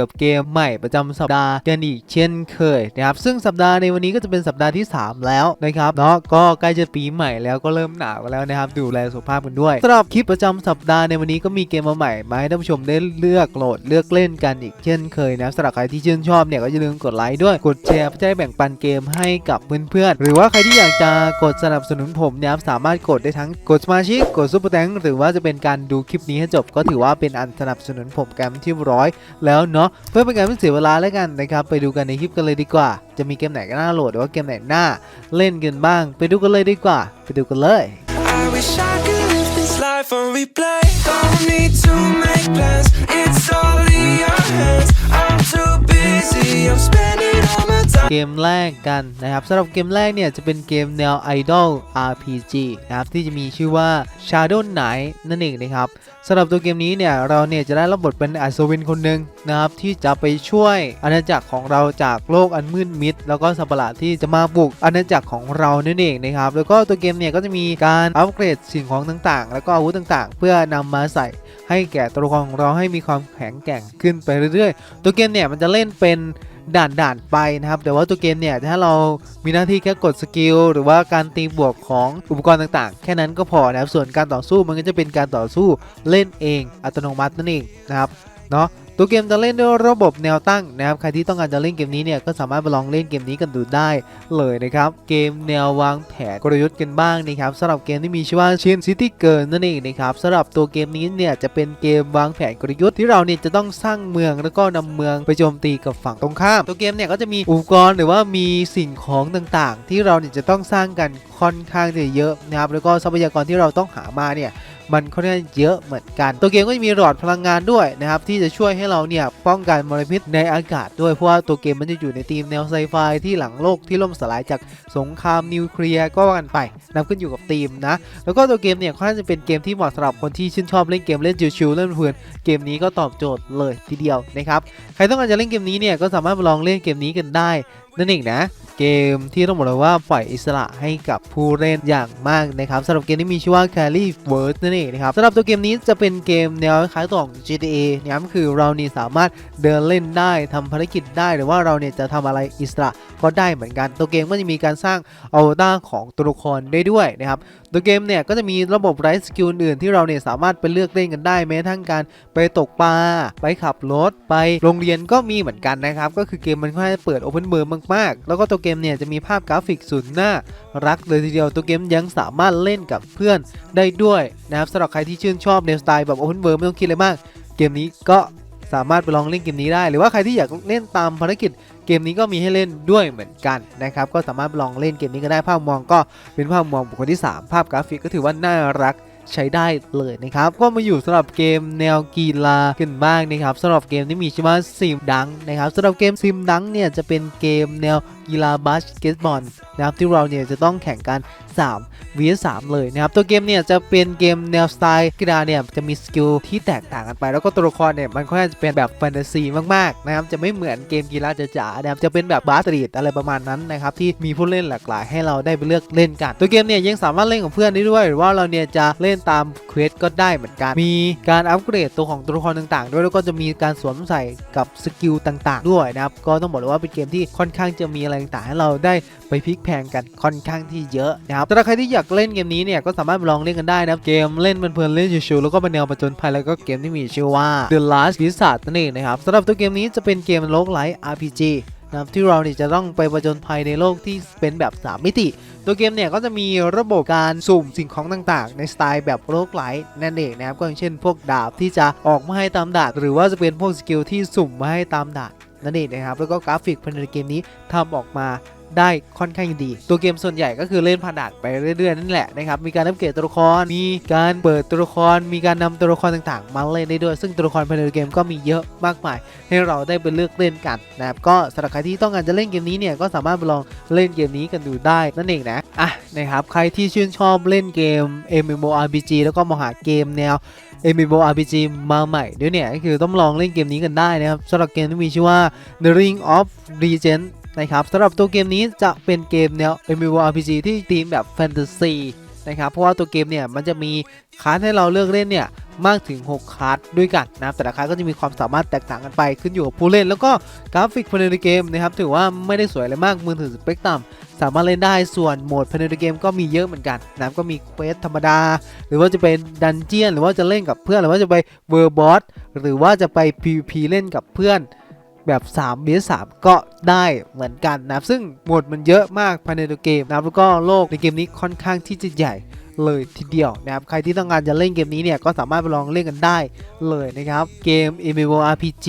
กับเกมใหม่ประจำสัปดาห์กันอีกเช่นเคยนะครับซึ่งสัปดาห์ในวันนี้ก็จะเป็นสัปดาห์ที่ 3 แล้วนะครับเนาะก็ใกล้จะปีใหม่แล้วก็เริ่มหนาวกันแล้วนะครับดูแลสุขภาพกันด้วยสำหรับคลิปประจำสัปดาห์ในวันนี้ก็มีเกมมาใหม่มาให้ท่านผู้ชมได้เลือกโหลดเลือกเล่นกันอีกเช่นเคยนะสำหรับใครที่ชื่นชอบเนี่ยก็อย่าลืมกดไลค์ด้วยกดแชร์เพื่อจะได้แบ่งปันเกมให้กับเพื่อนๆหรือว่าใครที่อยากจะกดสนับสนุนผมเนี่ยครับสามารถกดได้ทั้งกดสมาชิกกดซุปเปอร์แตงหรือว่าจะเป็นการดูคลิปนี้ให้จบก็ถือว่าเป็นอันสนับสนุนผมกันที่ร้อยแล้วเนาะเพื่อเป็นการไม่เสียเวลาแล้วกันนะครับไปดูกันในคลิปกันเลยดีกว่า จะมีเกมไหนก็น่าโหลดหรือว่าเกมไหนน่าเล่นกันบ้าง ไปดูกันเลยดีกว่า ไปดูกันเลย I'm too busy, I'm เกมแรกกันนะครับสำหรับเกมแรกเนี่ยจะเป็นเกมแนว Idol RPG นะครับที่จะมีชื่อว่า Shadow Knight นั่นเองนะครับสำหรับตัวเกมนี้เนี่ยเราเนี่ยจะได้รับบทเป็นอัศวินคนหนึ่งนะครับที่จะไปช่วยอาณาจักรของเราจากโลกอันมืดมิด แล้วก็สัปหลาดที่จะมาบุกอาณาจักรของเรานั่นเองนะครับแล้วก็ตัวเกมเนี่ยก็จะมีการอัปเกรดสิ่งของต่างๆ แล้วก็อาวุธต่างๆ เพื่อนำมาใส่ให้แก่ตัวละครของเราให้มีความแข็งแกร่งขึ้นไปเรื่อยๆ ตัวเกมเนี่ยมันจะเล่นเป็น ด่านด่านๆไปนะครับ แต่ว่าตัวเกมเนี่ยถ้าเรามีหน้าที่แค่กดสกิลหรือว่าการตีบวกของอุปกรณ์ต่างๆ แค่นั้นก็พอนะครับส่วนการต่อสู้มันก็จะเป็นการต่อสู้เล่นเองอัตโนมัตินั่นเองนะครับเนาะ ตัวเกมจะเล่นด้วยระบบแนวตั้งนะครับ ใครที่ต้องการจะเล่นเกมนี้เนี่ยก็สามารถไปลองเล่นเกมนี้กันดูได้เลยนะครับ เกมแนววางแผนกลยุทธ์กันบ้างนะครับสำหรับเกมที่มีชื่อว่าเชนซิตี้เกิร์นั่นเองนะครับสำหรับตัวเกมนี้เนี่ยจะเป็นเกมวางแผนกลยุทธ์ที่เราเนี่ยจะต้องสร้างเมืองแล้วก็นำเมืองไปโจมตีกับฝั่งตรงข้าม ตัวเกมเนี่ยก็จะมีอุปกรณ์หรือว่ามีสิ่งของต่างๆ ที่เราเนี่ยจะต้องสร้างกันค่อนข้างจะเยอะนะครับแล้วก็ทรัพยากรที่เราต้องหามาเนี่ย มันค่อนข้างเยอะเหมือนกัน ตัวเกมก็จะมีหลอดพลังงานด้วยนะครับที่จะช่วยให้เราเนี่ยป้องกันมลพิษในอากาศด้วยเพราะว่าตัวเกมมันจะอยู่ในธีมแนวไซไฟที่หลังโลกที่ล่มสลายจากสงครามนิวเคลียร์ก็ว่ากันไปนับขึ้นอยู่กับธีมนะ แล้วก็ตัวเกมเนี่ยค่อนข้างจะเป็นเกมที่เหมาะสำหรับคนที่ชื่นชอบเล่นเกมเล่นชิวๆเล่นเพลินเกมนี้ก็ตอบโจทย์เลยทีเดียวนะครับใครต้องการจะเล่นเกมนี้เนี่ยก็สามารถมาลองเล่นเกมนี้กันได้ นั่นเองนะ เกมที่ต้องบอกเลยว่าปล่อยอิสระให้กับผู้เล่นอย่างมากนะครับสำหรับเกมที่มีชื่อว่า Carry World นั่นเองนะครับสำหรับตัวเกมนี้จะเป็นเกมแนวคล้ายตัวของ GTA นะครับคือเรานี่สามารถเดินเล่นได้ทำภารกิจได้หรือว่าเราเนี่ยจะทำอะไรอิสระก็ได้เหมือนกัน ตัวเกมก็จะมีการสร้างอวตารของตัวละครได้ด้วยนะครับตัวเกมเนี่ยก็จะมีระบบไร้สกิลอื่นที่เราเนี่ยสามารถไปเลือกเล่นกันได้แม้ทั้งการไปตกปลาไปขับรถไปโรงเรียนก็มีเหมือนกันนะครับก็คือเกมมันค่อนข้างจะเปิดโอเพนเวิร์มาก แล้วก็ตัวเกมเนี่ยจะมีภาพกราฟิกสุดน่ารักเลยทีเดียวตัวเกมยังสามารถเล่นกับเพื่อนได้ด้วยนะครับสำหรับใครที่ชื่นชอบในสไตล์แบบโอเพนเวิร์ไม่ต้องคิดอะไรมาก เกมนี้ก็สามารถไปลองเล่นเกมนี้ได้ หรือว่าใครที่อยากเล่นตามภารกิจเกมนี้ก็มีให้เล่นด้วยเหมือนกันนะครับก็สามารถไปลองเล่นเกมนี้ก็ได้ภาพมองก็เป็นภาพมองบุคคลที่ 3 ภาพกราฟิกก็ถือว่าน่ารัก ใช้ได้เลยนะครับ ก็มาอยู่สำหรับเกมแนวกีฬากันบ้างนะครับสำหรับเกมที่มีชื่อว่าซิมดังนะครับสำหรับเกมซิมดังเนี่ยจะเป็นเกมแนวกีฬาบาสเกตบอลนะครับที่เราเนี่ยจะต้องแข่งกัน3 vs 3เลยนะครับตัวเกมเนี่ยจะเป็นเกมแนวสไตล์กีฬาเนี่ยจะมีสกิลที่แตกต่างกันไป แล้วก็ตัวละครเนี่ยมันค่อนข้างจะเป็นแบบแฟนตาซีมากๆนะครับจะไม่เหมือนเกมกีฬาจ๋าๆนะครับจะเป็นแบบบาสตรีดอะไรประมาณนั้นนะครับที่มีผู้เล่นหลากหลายให้เราได้ไปเลือกเล่นกัน ตัวเกมเนี่ยยังสามารถเล่นกับเพื่อนได้ด้วยหรือว่าเราเนี่ยจะเล่น่นตามเควสก็ได้เหมือนกัน มีการอัปเกรดตัวของตัวละครต่างๆ ด้วยแล้วก็จะมีการสวมใส่กับสกิลต่างๆ ด้วยนะครับ ก็ต้องบอกเลยว่าเป็นเกมที่ค่อนข้างจะมีอะไรต่างๆให้เราได้ไปพลิกแพลงกันค่อนข้างที่เยอะนะครับแต่ถ้าใครที่อยากเล่นเกมนี้เนี่ยก็สามารถลองเล่นกันได้นะครับเกมเล่นเพลินๆเล่นชิวๆแล้วก็เป็นแนวประจนภัยแล้วก็เกมที่มีชื่อว่า The Last Wizard นั่นเองนะครับสำหรับตัวเกมนี้จะเป็นเกมโลกไลท์ RPG นะครับที่เราเนี่ยจะต้องไปประจนภัยในโลกที่เป็นแบบ 3 มิติ ตัวเกมเนี่ยก็จะมีระบบการสุ่มสิ่งของต่างๆ ในสไตล์แบบโลกไหลนั่นเองนะครับก็อย่างเช่น พวกดาบที่จะออกมาให้ตามดาบหรือว่าจะเป็นพวกสกิลที่สุ่มมาให้ตามดาบนั่นเองนะครับแล้วก็กราฟิกภายในเกมนี้ทำออกมา ได้ค่อนข้างดี ตัวเกมส่วนใหญ่ก็คือเล่นผ่านด่านไปเรื่อยๆนั่นแหละนะครับมีการอัปเกรดตัวละครมีการเปิดตัวละคร มีการนำตัวละครต่างๆ มาเล่นได้ด้วย ซึ่งตัวละครภายในเกมก็มีเยอะมากมาย ให้เราได้ไปเลือกเล่นกันนะครับก็สำหรับใครที่ต้องการจะเล่นเกมนี้เนี่ยก็สามารถไปลองเล่นเกมนี้กันดูได้นั่นเองนะอะนะครับใครที่ชื่นชอบเล่นเกม MMORPG แล้วก็มองหาเกมแนว MMORPG มาใหม่ด้วยเนี่ยก็คือต้องลองเล่นเกมนี้กันได้นะครับสำหรับเกมที่มีชื่อว่า The Ring of Regent นะครับสำหรับตัวเกมนี้จะเป็นเกมแนว MMORPG ที่ธีมแบบแฟนตาซีนะครับเพราะว่าตัวเกมเนี่ยมันจะมีคลาสให้เราเลือกเล่นเนี่ยมากถึง 6คลาสด้วยกันนะครับแต่ละคลาสก็จะมีความสามารถแตกต่างกันไปขึ้นอยู่กับผู้เล่น แล้วก็กราฟิกภายในเกมนะครับถือว่าไม่ได้สวยอะไรมากมือถือสเปคต่ำสามารถเล่นได้ส่วนโหมดภายในเกมก็มีเยอะเหมือนกันนะครับก็มีเควสธรรมดา หรือว่าจะเป็นดันเจียนหรือว่าจะเล่นกับเพื่อนหรือว่าจะไปเวอร์บอสหรือว่าจะไป PVP เล่นกับเพื่อน แบบ3 vs 3ก็ได้เหมือนกันนะครับซึ่งโหมดมันเยอะมากภายในตัวเกมนะครับแล้วก็โลกในเกมนี้ค่อนข้างที่จะใหญ่เลยทีเดียวนะครับ ใครที่ต้องการจะเล่นเกมนี้เนี่ย ก็สามารถไปลองเล่นกันได้เลยนะครับ เกม MMORPG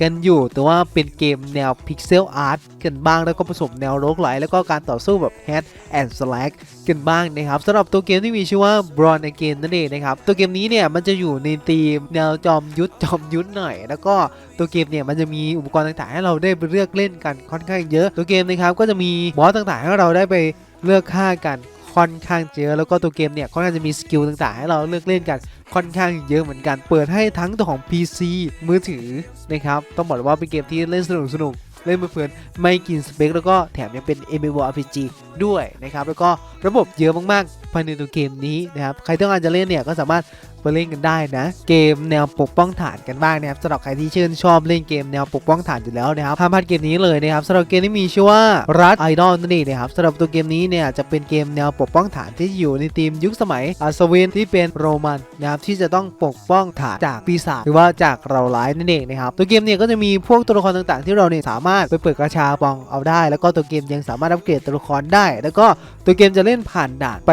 กันอยู่แต่ว่าเป็นเกมแนว Pixel Art กันบ้างแล้วก็ผสมแนวโลกไหลแล้วก็การต่อสู้แบบ Hack and Slash กันบ้างนะครับสำหรับตัวเกมที่มีชื่อว่า Brawn Again นั่นเองนะครับตัวเกมนี้เนี่ยมันจะอยู่ในธีมแนวจอมยุทธจอมยุทธหน่อย แล้วก็ตัวเกมเนี่ยมันจะมีอุปกรณ์ต่างๆ ให้เราได้ไปเลือกเล่นกันค่อนข้างเยอะ ตัวเกมนะครับก็จะมีบอสต่างๆ ให้เราได้ไปเลือกฆ่ากันค่อนข้างเยอะแล้วก็ตัวเกมเนี่ยค่อนข้างจะมีสกิลต่างๆ ให้เราเลือกเล่นกัน ค่อนข้างเยอะเหมือนกัน เปิดให้ทั้งตัวของ PC มือถือนะครับ ต้องบอกเลยว่าเป็นเกมที่เล่นสนุกสนุกเล่นเพลินไม่กินสเปค แล้วก็แถมยังเป็น MMORPG ด้วยนะครับ แล้วก็ระบบเยอะมากๆภายในตัวเกมนี้นะครับ ใครต้องการจะเล่นเนี่ยก็สามารถ ไปเล่นกันได้นะ เกมแนวปกป้องฐานกันบ้างนะครับสำหรับใครที่ชื่นชอบเล่นเกมแนวปกป้องฐานอยู่แล้วนะครับห้ามพลาดเกมนี้เลยนะครับสำหรับเกมที่มีชื่อว่ารัดไอดอลนั่นเองนะครับสำหรับตัวเกมนี้เนี่ยจะเป็นเกมแนวปกป้องฐานที่อยู่ในธีมยุคสมัยอัศวินที่เป็นโรมันนะครับที่จะต้องปกป้องฐานจากปีศาจหรือว่าจากเราร้ายนั่นเองนะครับตัวเกมเนี่ยก็จะมีพวกตัวละครต่างๆ ที่เราเนี่ยสามารถไปเปิดกระชาปองเอาได้ แล้วก็ตัวเกมยังสามารถอัปเกรดตัวละครได้ แล้วก็ตัวเกมจะเล่นผ่านด่านไป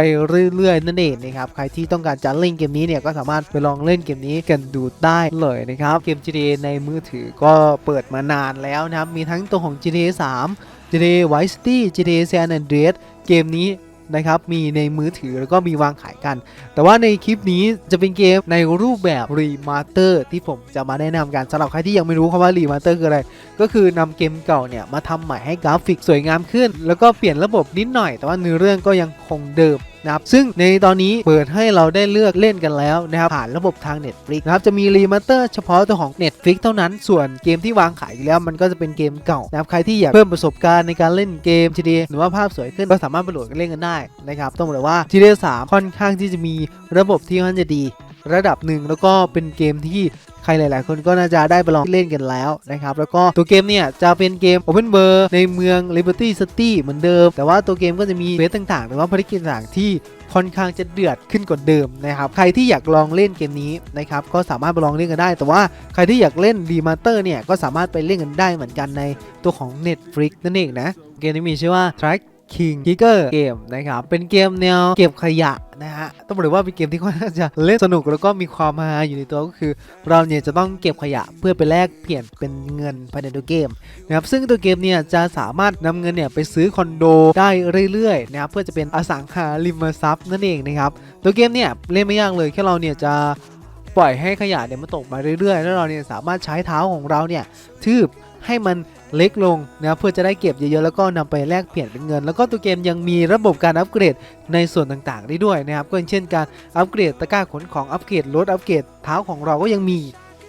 เรื่อยๆนั่นเองนะครับใครที่ต้องการจะเล่นเกมนี้เนี่ยก็สามารถไปลองเล่นเกมนี้กันดูได้เลยนะครับเกม GTA ในมือถือก็เปิดมานานแล้วนะครับมีทั้งตัวของ GTA 3 GTA Vice City GTA San Andreas เกมนี้นะครับมีในมือถือแล้วก็มีวางขายกัน แต่ว่าในคลิปนี้จะเป็นเกมในรูปแบบรีมาสเตอร์ที่ผมจะมาแนะนำกันสำหรับใครที่ยังไม่รู้คำว่ารีมาสเตอร์คืออะไร ก็คือนำเกมเก่าเนี่ยมาทำใหม่ให้กราฟิกสวยงามขึ้น แล้วก็เปลี่ยนระบบนิดหน่อย แต่ว่าเนื้อเรื่องก็ยังคงเดิมนะครับซึ่งในตอนนี้เปิดให้เราได้เลือกเล่นกันแล้วนะครับผ่านระบบทาง Netflix นะครับจะมีรีมาสเตอร์เฉพาะตัวของ Netflix เท่านั้นส่วนเกมที่วางขายอยู่แล้วมันก็จะเป็นเกมเก่านะครับใครที่อยากเพิ่มประสบการณ์ในการเล่นเกม GTA หรือว่าภาพสวยขึ้นก็สามารถไปโหลดกันเล่นกันได้นะครับต้องบอกเลยว่า GTA 3ค่อนข้างที่จะมีระบบที่ค่อนข้างจะดี ระดับหนึ่งแล้วก็เป็นเกมที่ใครหลาย ๆ คนก็น่าจะได้ไปลองเล่นกันแล้วนะครับ แล้วก็ตัวเกมเนี่ยจะเป็นเกม Open World ในเมือง Liberty City เหมือนเดิม แต่ว่าตัวเกมก็จะมีเควสต่าง ๆ หรือว่าภารกิจต่าง ๆ ที่ค่อนข้างจะเดือดขึ้นกว่าเดิมนะครับใครที่อยากลองเล่นเกมนี้นะครับก็สามารถไปลองเล่นกันได้ แต่ว่าใครที่อยากเล่นรีมาเตอร์เนี่ยก็สามารถไปเล่นกันได้เหมือนกันในตัวของ Netflix นั่นเองนะเกมนี้มีชื่อว่า Track King Kicker เกมนะครับ เป็นเกมแนวเก็บขยะนะฮะ ต้องบอกเลยว่าเป็นเกมที่ค่อนข้างจะเล่นสนุกแล้วก็มีความฮาอยู่ในตัวก็คือ เราเนี่ยจะต้องเก็บขยะเพื่อไปแลกเปลี่ยนเป็นเงินภายในตัวเกมนะครับ ซึ่งตัวเกมเนี่ยจะสามารถนำเงินเนี่ยไปซื้อคอนโดได้เรื่อยๆนะครับเพื่อจะเป็นอสังหาริมทรัพย์นั่นเองนะครับ ตัวเกมเนี่ยเล่นไม่ยากเลยแค่เราเนี่ยจะปล่อยให้ขยะเนี่ยมันตกมาเรื่อยๆ แล้วเราเนี่ยสามารถใช้เท้าของเราเนี่ยทืบให้มัน เล็กลงนะเพื่อจะได้เก็บเยอะๆแล้วก็นำไปแลกเปลี่ยนเป็นเงิน แล้วก็ตัวเกมยังมีระบบการอัปเกรดในส่วนต่างๆ ได้ด้วยนะครับก็อย่างเช่นการอัปเกรดตะกร้าขนของอัปเกรดรถอัปเกรดเท้าของเราก็ยังมี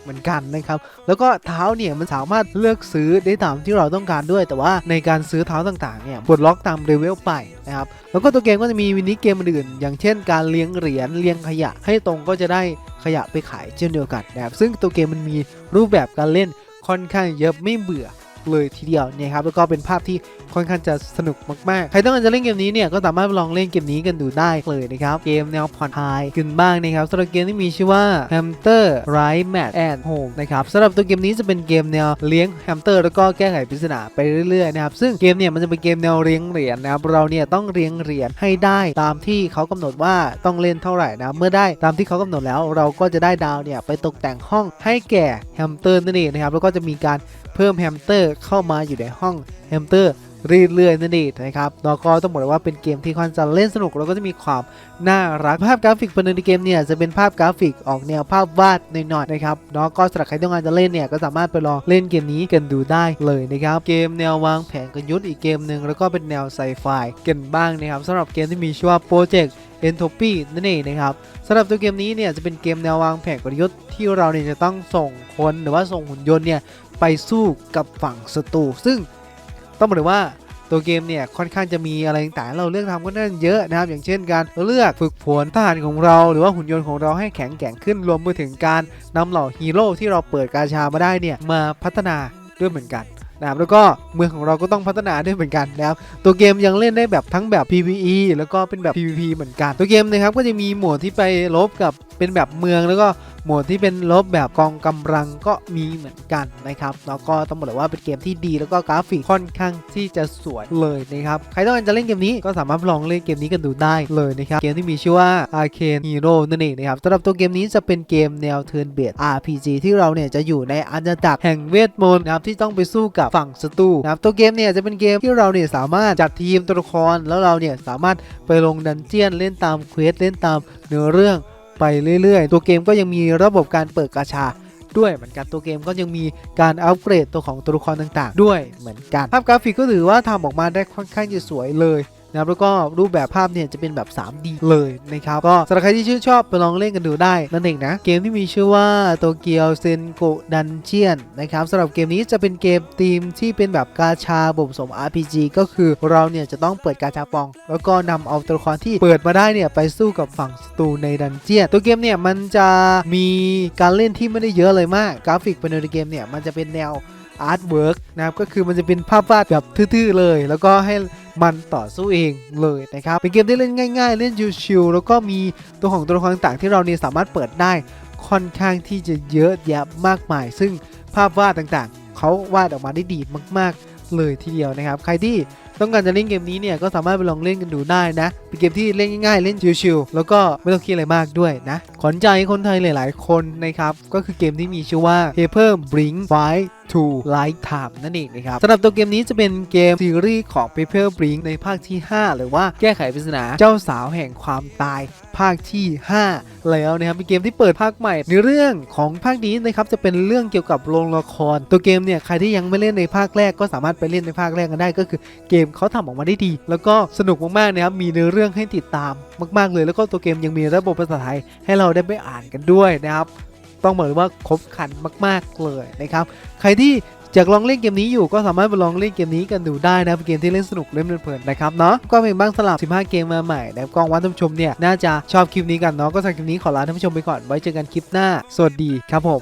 เหมือนกันนะครับแล้วก็เท้าเนี่ยมันสามารถเลือกซื้อได้ตามที่เราต้องการด้วย แต่ว่าในการซื้อเท้าต่างๆเนี่ยปลดล็อกตามเลเวลไปนะครับแล้วก็ตัวเกมก็จะมีมินิเกมอื่น อย่างเช่น การเลี้ยงเหรียญเลี้ยงขยะให้ตรงก็จะได้ขยะไปขายเช่นเดียวกันนะครับซึ่งตัวเกมมันมีรูปแบบการเล่นค่อนข้างเยอะไม่เบื่อ เลยทีเดียวเนี่ยครับแล้วก็เป็นภาพที่ค่อนข้างจะสนุกมากๆ ใครต้องการจะเล่นเกมนี้เนี่ยก็สามารถลองเล่นเกมนี้กันดูได้เลยนะครับ เกมแนวผ่อนคลายกันบ้างนะครับสำหรับเกมที่มีชื่อว่า Hamster Ride Mad and Home นะครับสำหรับตัวเกมนี้จะเป็นเกมแนวเลี้ยงแฮมสเตอร์แล้วก็แก้ไขปริศนาไปเรื่อยๆนะครับซึ่งเกมเนี่ยมันจะเป็นเกมแนวเลี้ยงเหรียญนะครับเราเนี่ยต้องเลี้ยงเหรียญให้ได้ตามที่เขากำหนดว่าต้องเล่นเท่าไหร่นะเมื่อได้ตามที่เขากำหนดแล้วเราก็จะได้ดาวเนี่ยไปตกแต่งห้องให้แก่แฮมสเตอร์นั่นเองนะครับแล้วก็จะมีการเพิ่มแฮมสเตอร์เข้ามาอยู่ในห้อง แฮมสเตอร์เรื่อยๆนั่นเองนะครับแล้วก็ต้องบอกเลยว่าเป็นเกมที่ค่อนจะเล่นสนุกแล้วก็จะมีความน่ารักภาพกราฟิกภายในเกมเนี่ยจะเป็นภาพกราฟิกออกแนวภาพวาดหน่อยๆนะครับแล้วก็สำหรับใครต้องการจะเล่นเนี่ยก็สามารถไปลองเล่นเกมนี้กันดูได้เลยนะครับเกมแนววางแผนกลยุทธ์อีกเกมหนึ่งแล้วก็เป็นแนวไซไฟกันบ้างนะครับสำหรับเกมที่มีชื่อว่า Project Entropy นั่นเองนะครับสำหรับตัวเกมนี้เนี่ยจะเป็นเกมแนววางแผนกลยุทธ์ที่เราเนี่ยจะต้องส่งคนหรือว่าส่งหุ่นยนต์เนี่ยไปสู้กับฝั่งศัตรูซึ่ง ต้องบอกเลยว่าตัวเกมเนี่ยค่อนข้างจะมีอะไรต่างๆเราเลือกทำก็น่าเยอะนะครับ อย่างเช่นการเลือกฝึกฝนทหารของเรา หรือว่าหุ่นยนต์ของเราให้แข็งแกร่งขึ้นรวมไปถึงการนำเหล่าฮีโร่ที่เราเปิดกาชามาได้เนี่ยมาพัฒนาด้วยเหมือนกันนะครับแล้วก็เมืองของเราก็ต้องพัฒนาด้วยเหมือนกันนะครับตัวเกมยังเล่นได้แบบทั้งแบบ PVE แล้วก็เป็นแบบ PVP เหมือนกัน ตัวเกมนะครับก็จะมีโหมดที่ไปลบกับเป็นแบบเมืองแล้วก็ โหมดที่เป็นลบแบบกองกำลังก็มีเหมือนกันนะครับแล้วก็ต้องบอกเลยว่าเป็นเกมที่ดีแล้วก็กราฟิกค่อนข้างที่จะสวยเลยนะครับใครต้องการจะเล่นเกมนี้ก็สามารถลองเล่นเกมนี้กันดูได้เลยนะครับเกมที่มีชื่อว่า Arcane Hero นั่นเองนะครับสำหรับตัวเกมนี้จะเป็นเกมแนว Turn Based RPG ที่เราเนี่ยจะอยู่ในอาณาจักรแห่งเวทมนต์นะครับที่ต้องไปสู้กับฝั่งศัตรูนะครับตัวเกมเนี่ยจะเป็นเกมที่เราเนี่ยสามารถจัดทีมตัวละครแล้วเราเนี่ยสามารถไปลงดันเจียนเล่นตามเควสเล่นตามเนื้อเรื่อง ไปเรื่อยๆ ตัวเกมก็ยังมีระบบการเปิดกาชาด้วยเหมือนกันตัวเกมก็ยังมีการอัปเกรดตัวของตัวละครต่างๆ ด้วยเหมือนกันภาพกราฟิกก็ถือว่าทำออกมาได้ค่อนข้างจะสวยเลย นะครับแล้วก็รูปแบบภาพเนี่ยจะเป็นแบบ 3D เลยนะครับก็สำหรับใครที่ชื่นชอบไปลองเล่นกันดูได้นั่นเองนะ เกมที่มีชื่อว่าโตเกียวเซนโกดันเจียนนะครับสำหรับเกมนี้จะเป็นเกมธีมที่เป็นแบบกาชาบ่มสม RPG ก็คือเราเนี่ยจะต้องเปิดกาชาปอง แล้วก็นำเอาตัวละครที่เปิดมาได้เนี่ยไปสู้กับฝั่งศัตรูในดันเจียนตัวเกมเนี่ยมันจะมีการเล่นที่ไม่ได้เยอะเลยมากกราฟิกภายในเกมเนี่ยมันจะเป็นแนว อาร์ตเวิร์กนะครับก็คือมันจะเป็นภาพวาดแบบทื่อๆเลย แล้วก็ให้มันต่อสู้เองเลยนะครับเป็นเกมที่เล่นง่าย ๆ เล่นชิวๆแล้วก็มีตัวของตัวละครต่างๆที่เราเนี่ยสามารถเปิดได้ค่อนข้างที่จะเยอะแยะมากมาย ซึ่งภาพวาดต่างๆ เขาวาดออกมาได้ดีมาก ๆ เลยทีเดียวนะครับ ใครที่ต้องการจะเล่นเกมนี้เนี่ยก็สามารถไปลองเล่นกันดูได้นะ เป็นเกมที่เล่นง่ายๆ เล่นชิวๆแล้วก็ไม่ต้องคิดอะไรมากด้วยนะ ขวัญใจคนไทยหลาย ๆ คนนะครับ ก็คือเกมที่มีชื่อว่า Paper Blink Fight to Lifetime นั่นเองนะครับสำหรับตัวเกมนี้จะเป็นเกมซีรีส์ของ Paper Blink ในภาคที่ 5 หรือว่าแก้ไขปริศนาเจ้าสาวแห่งความตายภาคที่ 5 แล้วนะครับเป็นเกมที่เปิดภาคใหม่ ในเรื่องของภาคนี้นะครับจะเป็นเรื่องเกี่ยวกับโรงละคร ตัวเกมเนี่ยใครที่ยังไม่เล่นในภาคแรกก็สามารถไปเล่นในภาคแรกกันได้ก็คือเกมเขาทำออกมาได้ดี แล้วก็สนุกมากๆนะครับมีเนื้อเรื่องให้ติดตามมาก ๆ เลย แล้วก็ตัวเกมยังมีระบบภาษาไทยให้เราได้ไปอ่านกันด้วยนะครับ ต้องบอกเลยว่าครบคันมากๆเลยนะครับ ใครที่อยากลองเล่นเกมนี้อยู่ก็สามารถไปลองเล่นเกมนี้กันดูได้นะเป็นเกมที่เล่นสนุกเล่นเพลินๆนะครับเนาะก็เป็นบ้างสลับ 15 เกมมาใหม่นะกองว่าท่านผู้ชมเนี่ยน่าจะชอบคลิปนี้กันเนาะก็สำหรับคลิปนี้ขอลาท่านผู้ชมไปก่อนไว้เจอกันคลิปหน้า สวัสดีครับผม